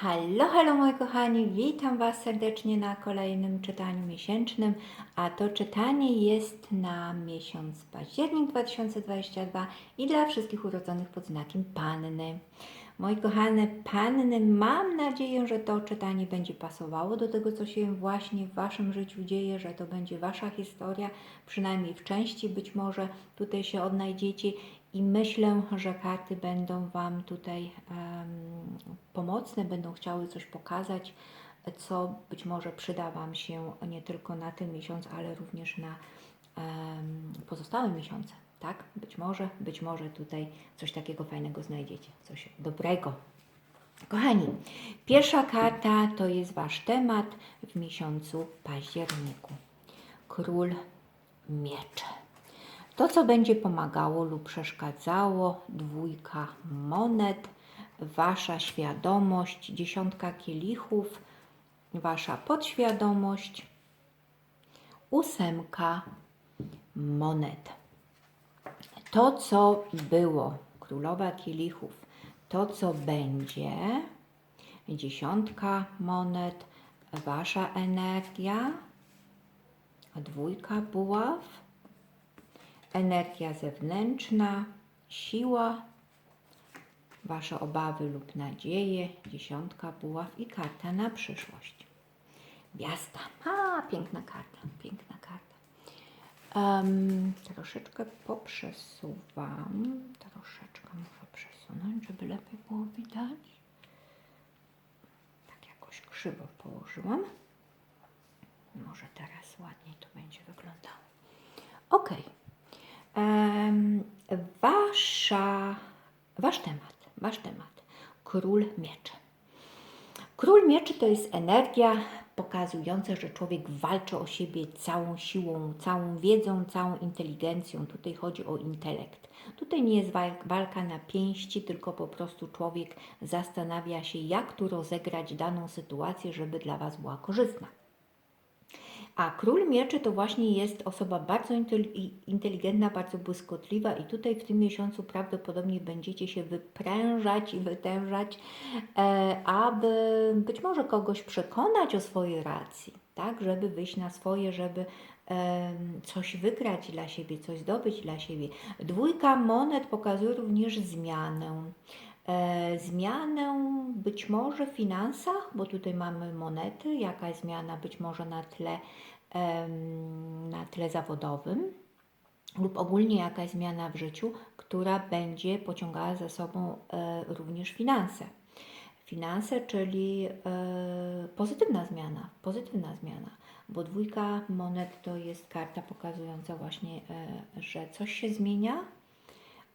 Hallo, hallo moi kochani, witam Was serdecznie na kolejnym czytaniu miesięcznym, a to czytanie jest na miesiąc październik 2022 i dla wszystkich urodzonych pod znakiem Panny. Moi kochane Panny, mam nadzieję, że to czytanie będzie pasowało do tego, co się właśnie w Waszym życiu dzieje, że to będzie Wasza historia, przynajmniej w części być może tutaj się odnajdziecie i myślę, że karty będą Wam tutaj pomocne, będą chciały coś pokazać, co być może przyda Wam się nie tylko na ten miesiąc, ale również na pozostałe miesiące. Tak? Być może, być może tutaj coś takiego fajnego znajdziecie, coś dobrego. Kochani, pierwsza karta to jest Wasz temat w miesiącu październiku. Król mieczy. To, co będzie pomagało lub przeszkadzało, dwójka monet, wasza świadomość, dziesiątka kielichów, wasza podświadomość, ósemka monet. To, co było, królowa kielichów, to, co będzie, dziesiątka monet, wasza energia, dwójka buław, energia zewnętrzna, siła, Wasze obawy lub nadzieje, dziesiątka buław i karta na przyszłość. Gwiazda. A, piękna karta, piękna karta. Em, troszeczkę poprzesuwam, troszeczkę muszę przesunąć, żeby lepiej było widać. Tak jakoś krzywo położyłam. Może teraz ładniej to będzie wyglądało. Ok. Em, wasza, wasz temat, wasz temat. Król mieczy. Król mieczy to jest energia pokazująca, że człowiek walczy o siebie całą siłą, całą wiedzą, całą inteligencją. Tutaj chodzi o intelekt. Tutaj nie jest wal- walka na pięści, tylko po prostu człowiek zastanawia się, jak tu rozegrać daną sytuację, żeby dla Was była korzystna. A król mieczy to właśnie jest osoba bardzo inteligentna, bardzo błyskotliwa i tutaj w tym miesiącu prawdopodobnie będziecie się wyprężać i wytężać, e, aby być może kogoś przekonać o swojej racji, tak, żeby wyjść na swoje, żeby coś wygrać dla siebie, coś zdobyć dla siebie. Dwójka monet pokazuje również zmianę. E, zmianę być może w finansach, bo tutaj mamy monety, jakaś zmiana być może na tle, na tle zawodowym lub ogólnie jakaś zmiana w życiu, która będzie pociągała za sobą e, również finanse. Finanse, czyli e, pozytywna zmiana, pozytywna zmiana, bo dwójka monet to jest karta pokazująca właśnie, że coś się zmienia,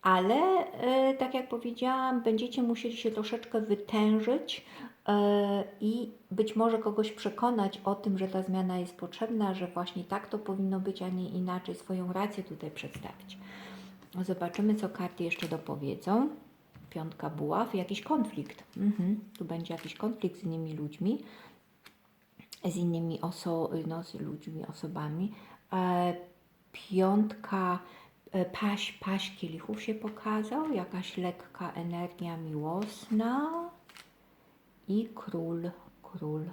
ale e, tak jak powiedziałam, będziecie musieli się troszeczkę wytężyć e, i być może kogoś przekonać o tym, że ta zmiana jest potrzebna, że właśnie tak to powinno być, a nie inaczej, swoją rację tutaj przedstawić. Zobaczymy, co karty jeszcze dopowiedzą. Piątka buław, jakiś konflikt. Mhm. Tu będzie jakiś konflikt z innymi ludźmi, z innymi oso no, z ludźmi, osobami. E, piątka paś, paś kielichów się pokazał, jakaś lekka energia miłosna i król, król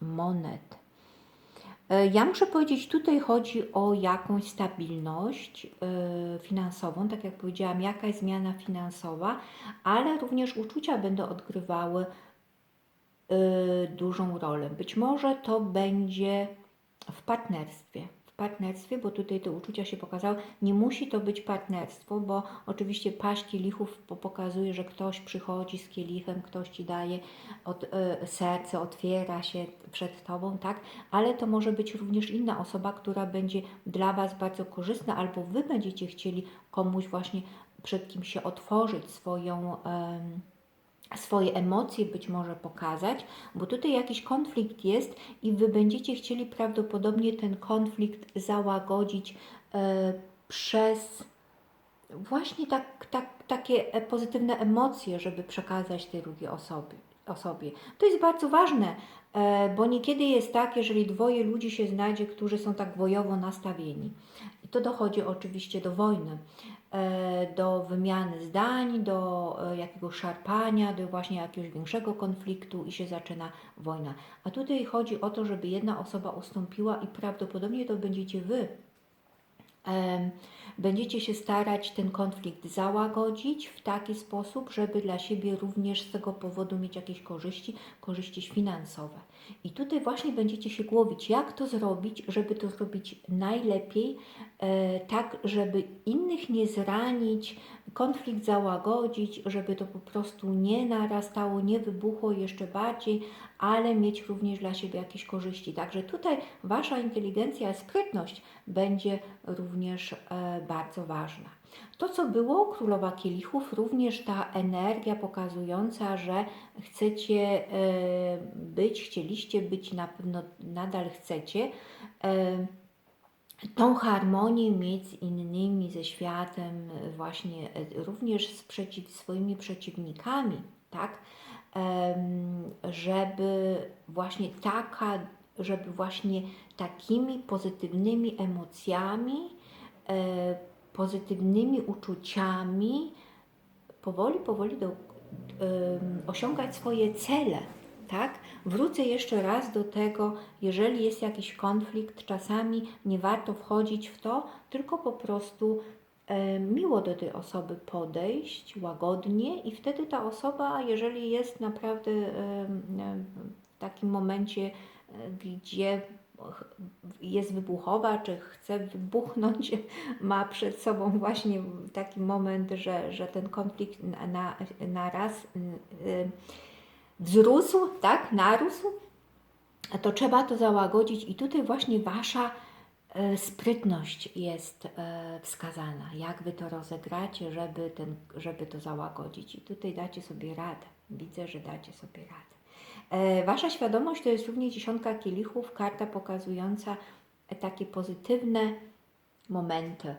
monet. E, Ja muszę powiedzieć, tutaj chodzi o jakąś stabilność e, finansową, tak jak powiedziałam, jakaś zmiana finansowa, ale również uczucia będą odgrywały e, dużą rolę. Być może to będzie w partnerstwie. Partnerstwie, bo tutaj te uczucia się pokazały. Nie musi to być partnerstwo, bo oczywiście paść kielichów po- pokazuje, że ktoś przychodzi z kielichem, ktoś ci daje od, e, serce, otwiera się przed tobą, tak? Ale to może być również inna osoba, która będzie dla was bardzo korzystna, albo wy będziecie chcieli komuś właśnie przed kim się otworzyć swoją. em, swoje emocje być może pokazać, bo tutaj jakiś konflikt jest i wy będziecie chcieli prawdopodobnie ten konflikt załagodzić e, przez właśnie tak, tak, takie e, pozytywne emocje, żeby przekazać tej drugiej osobie. osobie. To jest bardzo ważne, e, bo niekiedy jest tak, jeżeli dwoje ludzi się znajdzie, którzy są tak bojowo nastawieni. I to dochodzi oczywiście do wojny. E, do wymiany zdań, do e, jakiegoś szarpania, do właśnie jakiegoś większego konfliktu i się zaczyna wojna. A tutaj chodzi o to, żeby jedna osoba ustąpiła i prawdopodobnie to będziecie wy. Będziecie się starać ten konflikt załagodzić w taki sposób, żeby dla siebie również z tego powodu mieć jakieś korzyści, korzyści finansowe. I tutaj właśnie będziecie się głowić, jak to zrobić, żeby to zrobić najlepiej, e, tak, żeby innych nie zranić, konflikt załagodzić, żeby to po prostu nie narastało, nie wybuchło jeszcze bardziej, ale mieć również dla siebie jakieś korzyści. Także tutaj Wasza inteligencja, sprytność będzie również e, bardzo ważna. To, co było, Królowa Kielichów, również ta energia pokazująca, że chcecie e, być, chcieliście być, na pewno nadal chcecie, e, tą harmonię mieć z innymi, ze światem, właśnie również z przeciw, swoimi przeciwnikami, tak? Żeby właśnie taka, żeby właśnie takimi pozytywnymi emocjami, e, pozytywnymi uczuciami powoli, powoli do, osiągać swoje cele, tak? Wrócę jeszcze raz do tego, jeżeli jest jakiś konflikt, czasami nie warto wchodzić w to, tylko po prostu miło do tej osoby podejść, łagodnie i wtedy ta osoba, jeżeli jest naprawdę w takim momencie, e, gdzie jest wybuchowa, czy chce wybuchnąć, ma przed sobą właśnie taki moment, że, że ten konflikt na, na, raz y, wzrósł, tak, narósł, to trzeba to załagodzić. I tutaj właśnie Wasza e, sprytność jest e, wskazana, jak Wy to rozegracie, żeby, ten, żeby to załagodzić. I tutaj dacie sobie radę, widzę, że dacie sobie radę. E, Wasza świadomość to jest również dziesiątka kielichów, karta pokazująca takie pozytywne momenty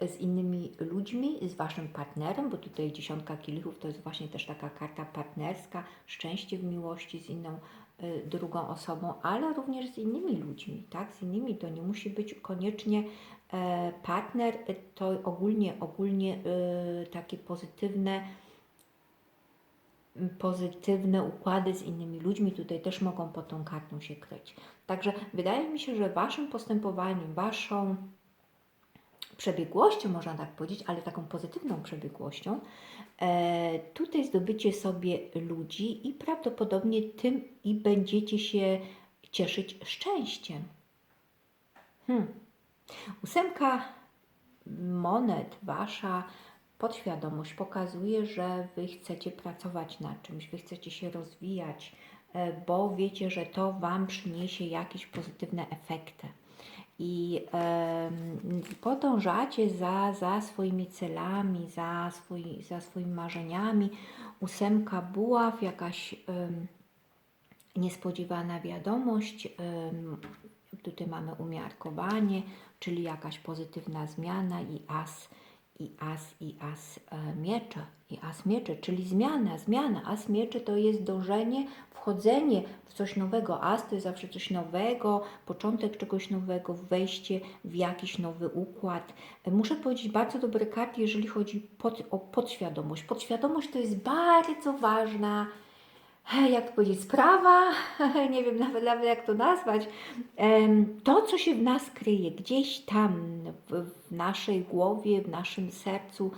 z innymi ludźmi, z Waszym partnerem, bo tutaj dziesiątka kielichów to jest właśnie też taka karta partnerska, szczęście w miłości z inną drugą osobą, ale również z innymi ludźmi, tak? Z innymi to nie musi być koniecznie e, partner, y, to ogólnie, ogólnie y, takie pozytywne pozytywne układy z innymi ludźmi tutaj też mogą pod tą kartą się kryć. Także wydaje mi się, że Waszym postępowaniem, Waszą przebiegłością, można tak powiedzieć, ale taką pozytywną przebiegłością, e, tutaj zdobycie sobie ludzi i prawdopodobnie tym i będziecie się cieszyć szczęściem. Hmm. Ósemka monet, wasza podświadomość pokazuje, że wy chcecie pracować nad czymś, wy chcecie się rozwijać, e, bo wiecie, że to wam przyniesie jakieś pozytywne efekty i podążacie za, za swoimi celami, za, swój, za swoimi marzeniami. Ósemka buław, jakaś niespodziewana wiadomość. Tutaj mamy umiarkowanie, czyli jakaś pozytywna zmiana i as, i as, i as e, miecze, i as miecze, czyli zmiana, zmiana. As miecze to jest dążenie, wchodzenie w coś nowego. As to jest zawsze coś nowego, początek czegoś nowego, wejście w jakiś nowy układ. E, Muszę powiedzieć, bardzo dobre karty, jeżeli chodzi pod, o podświadomość. Podświadomość to jest bardzo ważna jak to powiedzieć, sprawa, nie wiem nawet, nawet jak to nazwać, to, co się w nas kryje, gdzieś tam w, naszej głowie, w naszym sercu,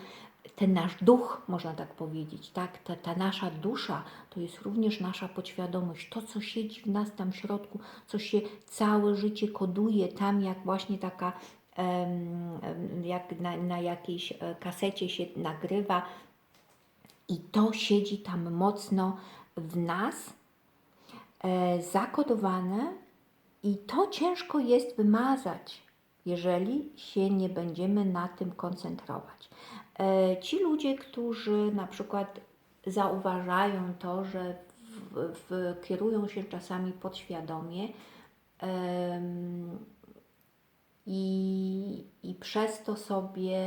ten nasz duch, można tak powiedzieć, tak? Ta, ta nasza dusza to jest również nasza podświadomość, to, co siedzi w nas tam w środku, co się całe życie koduje tam, jak właśnie taka, jak na, na jakiejś e, kasecie się nagrywa, i to siedzi tam mocno w nas, e, zakodowane, i to ciężko jest wymazać, jeżeli się nie będziemy na tym koncentrować. E, ci ludzie, którzy na przykład zauważają to, że w, w, kierują się czasami podświadomie i przez to sobie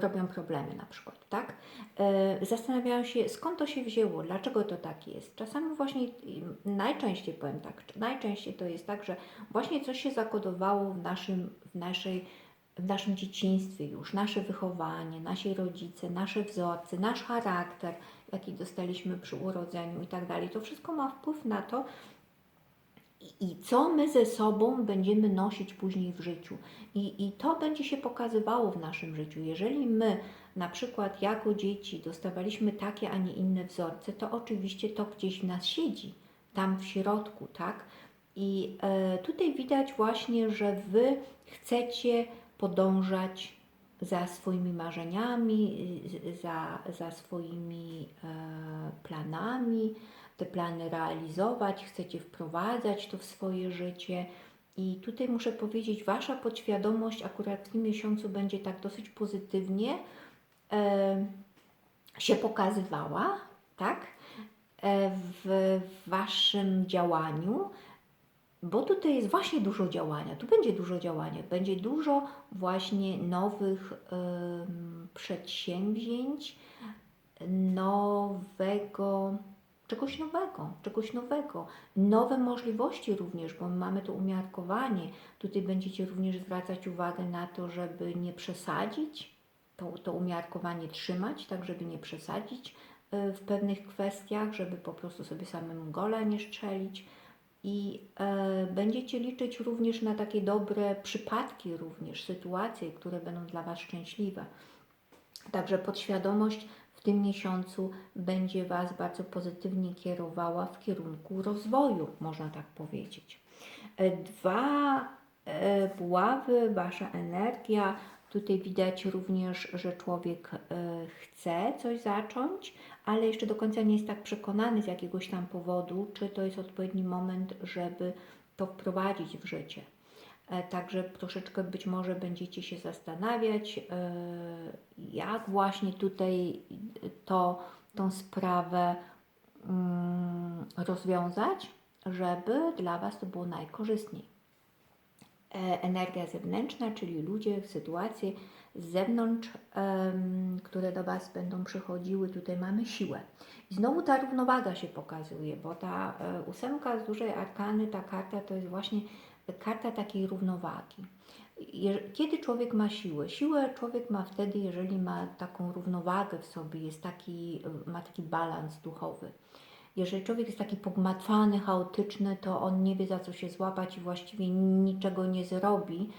robią problemy na przykład, tak? E, Zastanawiają się, skąd to się wzięło, dlaczego to tak jest. Czasami właśnie, im- najczęściej powiem tak, najczęściej to jest tak, że właśnie coś się zakodowało w, naszym, w naszej w naszym dzieciństwie już, nasze wychowanie, nasi rodzice, nasze wzorce, nasz charakter, jaki dostaliśmy przy urodzeniu i tak dalej. To wszystko ma wpływ na to, i- co my ze sobą będziemy nosić później w życiu. I, I to będzie się pokazywało w naszym życiu. Jeżeli my na przykład jako dzieci dostawaliśmy takie, a nie inne wzorce, to oczywiście to gdzieś w nas siedzi, tam w środku, tak? I e, tutaj widać właśnie, że Wy chcecie podążać za swoimi marzeniami, za, za swoimi e, planami, te plany realizować, chcecie wprowadzać to w swoje życie. I tutaj muszę powiedzieć, Wasza podświadomość akurat w tym miesiącu będzie tak dosyć pozytywnie e, się pokazywała, tak? E, w Waszym działaniu, bo tutaj jest właśnie dużo działania. Tu będzie dużo działania, będzie dużo właśnie nowych przedsięwzięć, nowego, czegoś nowego, czegoś nowego. Nowe możliwości również, bo my mamy to umiarkowanie. Tutaj będziecie również zwracać uwagę na to, żeby nie przesadzić, to, to umiarkowanie trzymać, tak żeby nie przesadzić e, w pewnych kwestiach, żeby po prostu sobie samemu gola nie strzelić. I e, będziecie liczyć również na takie dobre przypadki, również sytuacje, które będą dla Was szczęśliwe. Także podświadomość tym miesiącu będzie Was bardzo pozytywnie kierowała w kierunku rozwoju, można tak powiedzieć. E, Dwa e, buławy, Wasza energia. Tutaj widać również, że człowiek e, chce coś zacząć, ale jeszcze do końca nie jest tak przekonany z jakiegoś tam powodu, czy to jest odpowiedni moment, żeby to wprowadzić w życie. E, Także troszeczkę być może będziecie się zastanawiać, e, jak właśnie tutaj to, tą sprawę mm, rozwiązać, żeby dla Was to było najkorzystniej. E, Energia zewnętrzna, czyli ludzie, sytuacje z zewnątrz, które do Was będą przychodziły, tutaj mamy siłę. I znowu ta równowaga się pokazuje, bo ta e, ósemka z dużej arkany, ta karta to jest właśnie karta takiej równowagi. Kiedy człowiek ma siłę? Siłę człowiek ma wtedy, jeżeli ma taką równowagę w sobie, jest taki, ma taki balans duchowy. Jeżeli człowiek jest taki pogmatwany, chaotyczny, to on nie wie za co się złapać i właściwie niczego nie zrobi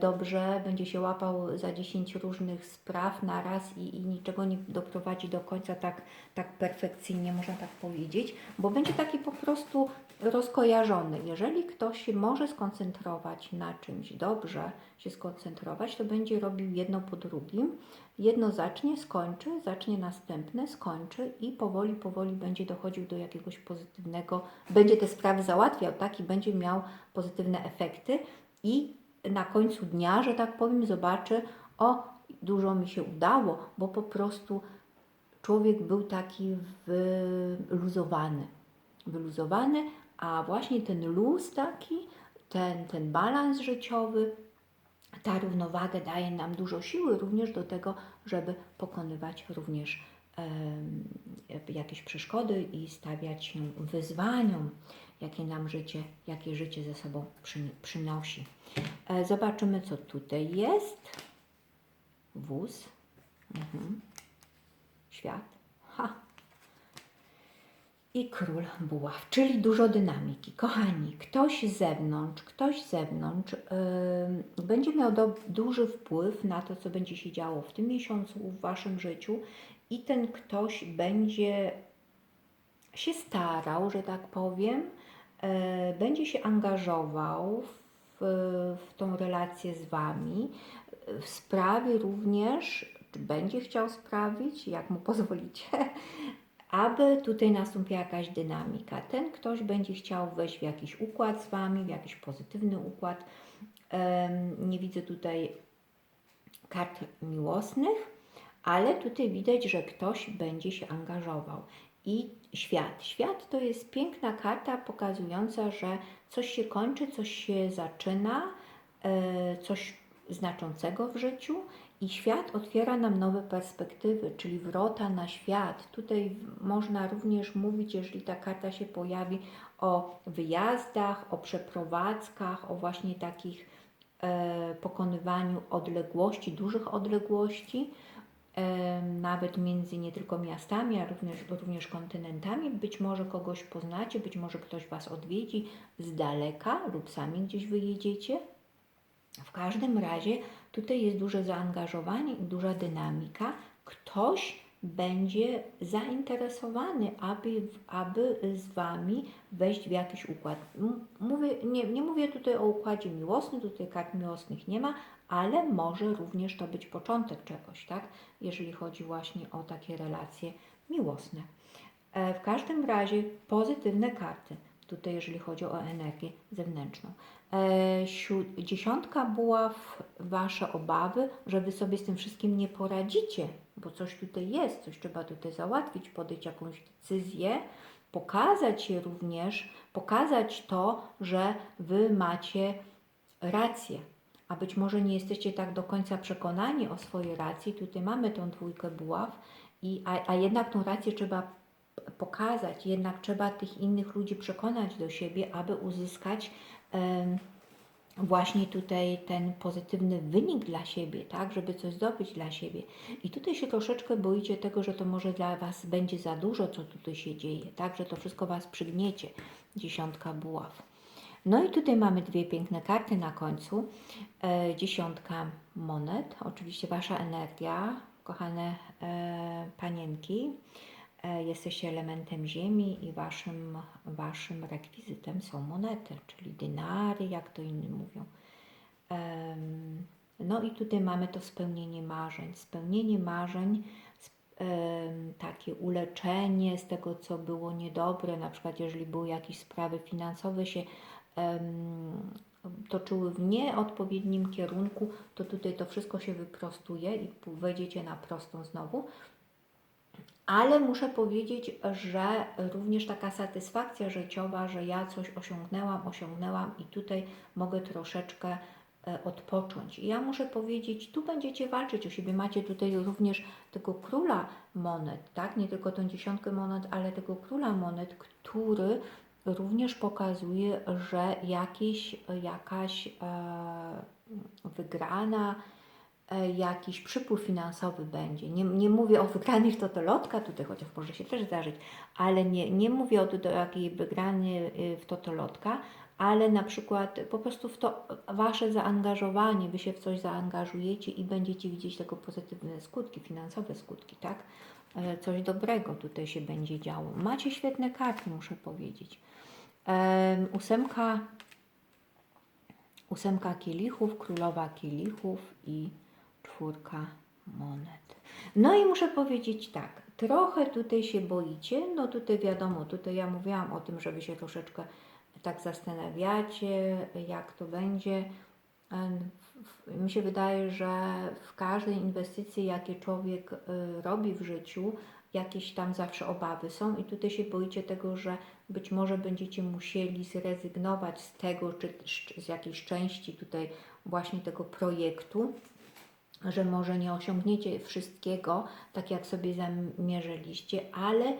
dobrze, będzie się łapał za 10 różnych spraw na raz i, i niczego nie doprowadzi do końca tak, tak perfekcyjnie, można tak powiedzieć, bo będzie taki po prostu rozkojarzony. Jeżeli ktoś się może skoncentrować na czymś dobrze, się skoncentrować, to będzie robił jedno po drugim. Jedno zacznie, skończy, zacznie następne, skończy i powoli, powoli będzie dochodził do jakiegoś pozytywnego, będzie te sprawy załatwiał, tak, i będzie miał pozytywne efekty i na końcu dnia, że tak powiem, zobaczy, o, dużo mi się udało, bo po prostu człowiek był taki wyluzowany. Wyluzowany, a właśnie ten luz taki, ten, ten balans życiowy, ta równowaga daje nam dużo siły również do tego, żeby pokonywać również em, jakieś przeszkody i stawiać się wyzwaniom, jakie nam życie, jakie życie ze sobą przy, przynosi. E, zobaczymy, co tutaj jest. Wóz. Mhm. Świat. Ha. I król buław, czyli dużo dynamiki. Kochani, ktoś z zewnątrz, ktoś z zewnątrz yy, będzie miał do, duży wpływ na to, co będzie się działo w tym miesiącu w Waszym życiu i ten ktoś będzie się starał, że tak powiem, będzie się angażował w, w tą relację z Wami, w sprawie również, czy będzie chciał sprawić, jak mu pozwolicie, aby tutaj nastąpiła jakaś dynamika. Ten ktoś będzie chciał wejść w jakiś układ z Wami, w jakiś pozytywny układ. Nie widzę tutaj kart miłosnych, ale tutaj widać, że ktoś będzie się angażował. I świat. Świat to jest piękna karta pokazująca, że coś się kończy, coś się zaczyna, e, coś znaczącego w życiu i świat otwiera nam nowe perspektywy, czyli wrota na świat. Tutaj można również mówić, jeżeli ta karta się pojawi, o wyjazdach, o przeprowadzkach, o właśnie takich e, pokonywaniu odległości, dużych odległości, nawet między nie tylko miastami, a również, również kontynentami. Być może kogoś poznacie, być może ktoś Was odwiedzi z daleka lub sami gdzieś wyjedziecie. W każdym razie tutaj jest duże zaangażowanie i duża dynamika. Ktoś będzie zainteresowany, aby, aby z Wami wejść w jakiś układ. Mówię, nie, nie mówię tutaj o układzie miłosnym, tutaj kart miłosnych nie ma, ale może również to być początek czegoś, tak? Jeżeli chodzi właśnie o takie relacje miłosne. E, W każdym razie pozytywne karty, tutaj jeżeli chodzi o energię zewnętrzną. E, Dziesiątka buław, Wasze obawy, że Wy sobie z tym wszystkim nie poradzicie, bo coś tutaj jest, coś trzeba tutaj załatwić, podjąć jakąś decyzję, pokazać się również, pokazać to, że Wy macie rację, a być może nie jesteście tak do końca przekonani o swojej racji. Tutaj mamy tą dwójkę buław, i, a, a jednak tą rację trzeba pokazać, jednak trzeba tych innych ludzi przekonać do siebie, aby uzyskać em, właśnie tutaj ten pozytywny wynik dla siebie, tak, żeby coś zdobyć dla siebie. I tutaj się troszeczkę boicie tego, że to może dla Was będzie za dużo, co tutaj się dzieje, tak, że to wszystko Was przygniecie. Dziesiątka buław. No i tutaj mamy dwie piękne karty na końcu. E, dziesiątka monet, oczywiście Wasza energia, kochane e, panienki. E, jesteście elementem ziemi i waszym, waszym rekwizytem są monety, czyli dynary, jak to inni mówią. No i tutaj mamy to spełnienie marzeń. Spełnienie marzeń, takie uleczenie z tego, co było niedobre, na przykład jeżeli były jakieś sprawy finansowe się toczyły w nieodpowiednim kierunku, to tutaj to wszystko się wyprostuje i wejdziecie na prostą znowu. Ale muszę powiedzieć, że również taka satysfakcja życiowa, że ja coś osiągnęłam, osiągnęłam i tutaj mogę troszeczkę e, odpocząć. I ja muszę powiedzieć, tu będziecie walczyć o siebie. Macie tutaj również tego króla monet, tak? Nie tylko tą dziesiątkę monet, ale tego króla monet, który również pokazuje, że jakieś, jakaś e, wygrana, jakiś przypływ finansowy będzie. Nie, nie mówię o wygranych totolotka tutaj, chociaż może się też zdarzyć, ale nie, nie mówię o tutaj o jakiej wygranej y, w totolotka, ale na przykład po prostu w to Wasze zaangażowanie, Wy się w coś zaangażujecie i będziecie widzieć tego pozytywne skutki, finansowe skutki, tak? E, Coś dobrego tutaj się będzie działo. Macie świetne karty, muszę powiedzieć. Em, Ósemka, ósemka kielichów, królowa kielichów i czwórka monet. No i muszę powiedzieć tak, trochę tutaj się boicie, no tutaj wiadomo, tutaj ja mówiłam o tym, że wy się troszeczkę tak zastanawiacie, jak to będzie. Mi się wydaje, że w każdej inwestycji, jakie człowiek y, robi w życiu, jakieś tam zawsze obawy są i tutaj się boicie tego, że być może będziecie musieli zrezygnować z tego, czy z jakiejś części tutaj właśnie tego projektu, że może nie osiągniecie wszystkiego, tak jak sobie zamierzyliście, ale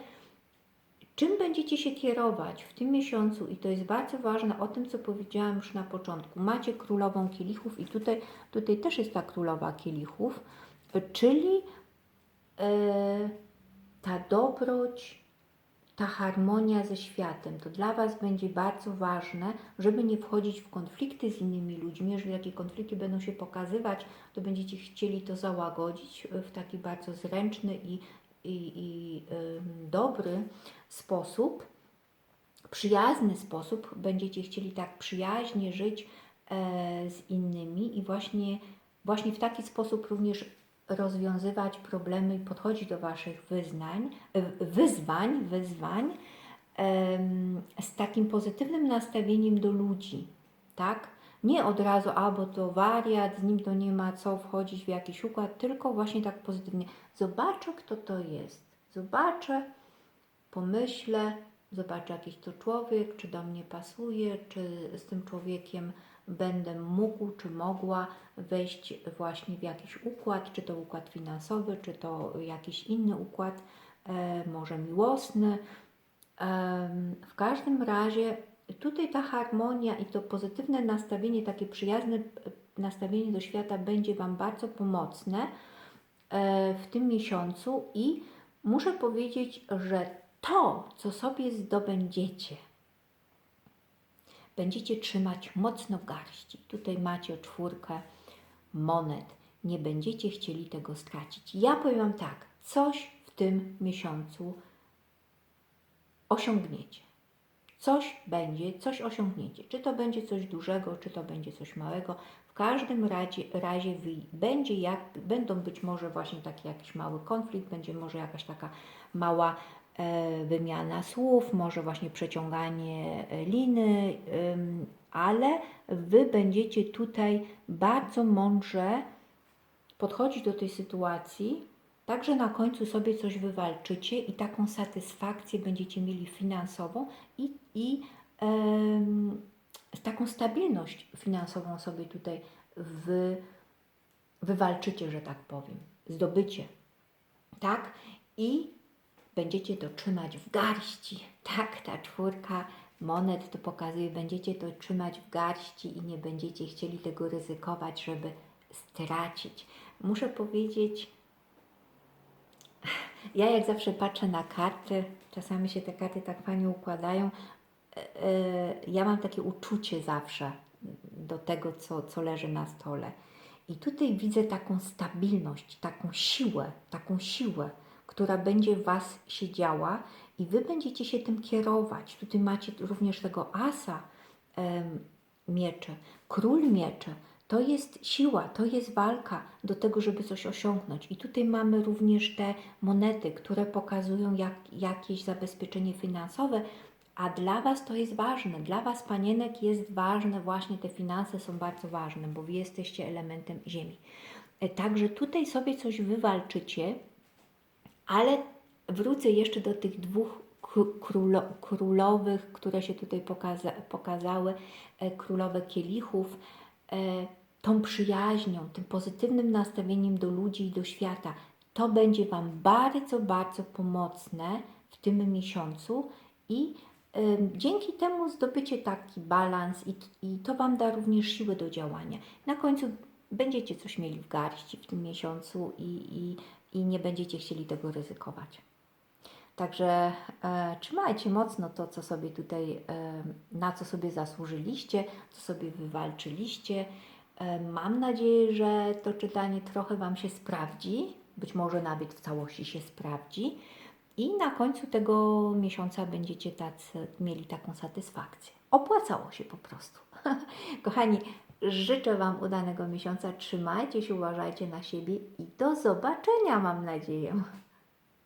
czym będziecie się kierować w tym miesiącu, i to jest bardzo ważne, o tym, co powiedziałam już na początku. Macie królową kielichów i tutaj, tutaj też jest ta królowa kielichów, czyli e, ta dobroć, ta harmonia ze światem. To dla Was będzie bardzo ważne, żeby nie wchodzić w konflikty z innymi ludźmi. Jeżeli takie konflikty będą się pokazywać, to będziecie chcieli to załagodzić w taki bardzo zręczny i, i, i dobry sposób, przyjazny sposób. Będziecie chcieli tak przyjaźnie żyć e, z innymi i właśnie, właśnie w taki sposób również rozwiązywać problemy i podchodzić do Waszych wyznań, wyzwań, wyzwań z takim pozytywnym nastawieniem do ludzi, tak? Nie od razu, a bo to wariat, z nim to nie ma co wchodzić w jakiś układ, tylko właśnie tak pozytywnie. Zobaczę, kto to jest. Zobaczę, pomyślę, zobaczę jakiś to człowiek, czy do mnie pasuje, czy z tym człowiekiem będę mógł, czy mogła wejść właśnie w jakiś układ, czy to układ finansowy, czy to jakiś inny układ, e, może miłosny. W każdym razie tutaj ta harmonia i to pozytywne nastawienie, takie przyjazne, nastawienie do świata będzie Wam bardzo pomocne e, w tym miesiącu i muszę powiedzieć, że to, co sobie zdobędziecie, będziecie trzymać mocno w garści. Tutaj macie czwórkę monet. Nie będziecie chcieli tego stracić. Ja powiem tak, coś w tym miesiącu osiągniecie. Coś będzie, coś osiągniecie. Czy to będzie coś dużego, czy to będzie coś małego. W każdym razie, razie będzie jak, będą być może właśnie taki jakiś mały konflikt, będzie może jakaś taka mała wymiana słów, może właśnie przeciąganie e, liny, ale wy będziecie tutaj bardzo mądrze podchodzić do tej sytuacji, tak że na końcu sobie coś wywalczycie i taką satysfakcję będziecie mieli finansową i, i taką stabilność finansową sobie tutaj wy, wywalczycie, że tak powiem, zdobycie. Tak? I będziecie to trzymać w garści. Tak, ta czwórka monet to pokazuje, będziecie to trzymać w garści i nie będziecie chcieli tego ryzykować, żeby stracić. Muszę powiedzieć, ja jak zawsze patrzę na karty, czasami się te karty tak fajnie układają. e, e, Ja mam takie uczucie zawsze do tego, co, co leży na stole. I tutaj widzę taką stabilność, taką siłę, taką siłę, która będzie w Was siedziała i Wy będziecie się tym kierować. Tutaj macie również tego asa em, miecze, król miecze. To jest siła, to jest walka do tego, żeby coś osiągnąć. I tutaj mamy również te monety, które pokazują jak, jakieś zabezpieczenie finansowe, a dla Was to jest ważne. Dla Was, panienek, jest ważne, właśnie te finanse są bardzo ważne, bo Wy jesteście elementem Ziemi. E, Także tutaj sobie coś wywalczycie, ale wrócę jeszcze do tych dwóch kró- królo, królowych, które się tutaj pokaza, pokazały, e, królowe kielichów, e, tą przyjaźnią, tym pozytywnym nastawieniem do ludzi i do świata. To będzie Wam bardzo, bardzo pomocne w tym miesiącu i em, dzięki temu zdobycie taki balans i, i to Wam da również siłę do działania. Na końcu będziecie coś mieli w garści w tym miesiącu i, i, i nie będziecie chcieli tego ryzykować. Także e, trzymajcie mocno to, co sobie tutaj, e, na co sobie zasłużyliście, co sobie wywalczyliście. E, mam nadzieję, że to czytanie trochę Wam się sprawdzi, być może nawet w całości się sprawdzi. I na końcu tego miesiąca będziecie tacy, mieli taką satysfakcję. Opłacało się po prostu. Kochani, życzę Wam udanego miesiąca. Trzymajcie się, uważajcie na siebie i do zobaczenia, mam nadzieję.